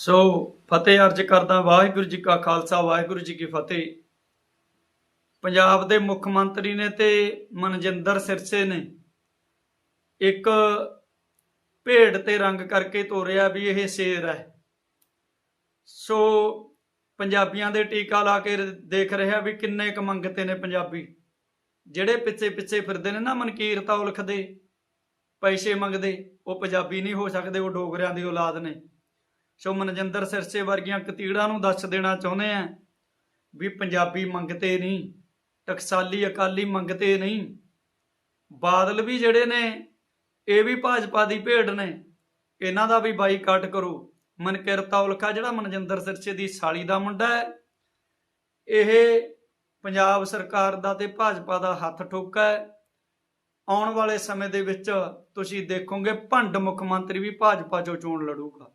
ਸੋ ਫਤਿਹ ਅਰਜ ਕਰਦਾ ਵਾਹਿਗੁਰੂ ਜੀ ਕਾ ਖਾਲਸਾ, ਵਾਹਿਗੁਰੂ ਜੀ ਕੀ ਫਤਿਹ। ਪੰਜਾਬ ਦੇ ਮੁੱਖ ਮੰਤਰੀ ਨੇ ਤੇ ਮਨਜਿੰਦਰ ਸਿਰਸੇ ਨੇ ਇੱਕ ਭੇਡ ਤੇ ਰੰਗ ਕਰਕੇ ਤੋਰਿਆ ਵੀ ਇਹ ਸ਼ੇਰ ਹੈ। ਸੋ ਪੰਜਾਬੀਆਂ ਦੇ ਟੀਕਾ ਲਾ ਕੇ ਦੇਖ ਰਿਹਾ ਵੀ ਕਿੰਨੇ ਕੁ ਮੰਗਤੇ ਨੇ ਪੰਜਾਬੀ। ਜਿਹੜੇ ਪਿੱਛੇ ਪਿੱਛੇ ਫਿਰਦੇ ਨੇ ਨਾ ਮਨਕੀਰ ਤੌਲਖ ਦੇ, ਪੈਸੇ ਮੰਗਦੇ, ਉਹ ਪੰਜਾਬੀ ਨਹੀਂ ਹੋ ਸਕਦੇ, ਉਹ ਡੋਗਰਿਆਂ ਦੀ ਔਲਾਦ ਨੇ। ਸੋ ਮਨਜਿੰਦਰ ਸਿਰਸੇ ਵਰਗੀਆਂ ਕਤੀੜਾਂ ਨੂੰ ਦੱਸ ਦੇਣਾ ਚਾਹੁੰਦੇ ਆ ਵੀ ਪੰਜਾਬੀ ਮੰਗਤੇ ਨਹੀਂ, ਟਕਸਾਲੀ ਅਕਾਲੀ ਮੰਗਤੇ ਨਹੀਂ। ਬਾਦਲ ਵੀ ਜਿਹੜੇ ਨੇ, ਇਹ ਵੀ ਭਾਜਪਾ ਦੀ ਭੇਡ ਨੇ। ਇਹਨਾਂ ਦਾ ਵੀ ਬਾਈਕਾਟ ਕਰੋ। ਮਨਕਿਰਤਾ ਉਲਖਾ ਜਿਹੜਾ ਮਨਜਿੰਦਰ ਸਿਰਸੇ ਦੀ ਸਾਲੀ ਦਾ ਮੁੰਡਾ ਹੈ, ਇਹ ਪੰਜਾਬ ਸਰਕਾਰ ਦਾ ਤੇ ਭਾਜਪਾ ਦਾ ਹੱਥ ਠੋਕਾ ਹੈ। ਆਉਣ ਵਾਲੇ ਸਮੇਂ ਦੇ ਵਿੱਚ ਤੁਸੀਂ ਦੇਖੋਗੇ ਭੰਡ ਮੁੱਖ ਮੰਤਰੀ ਵੀ ਭਾਜਪਾ ਚੋਂ ਚੋਣ ਲੜੂਗਾ।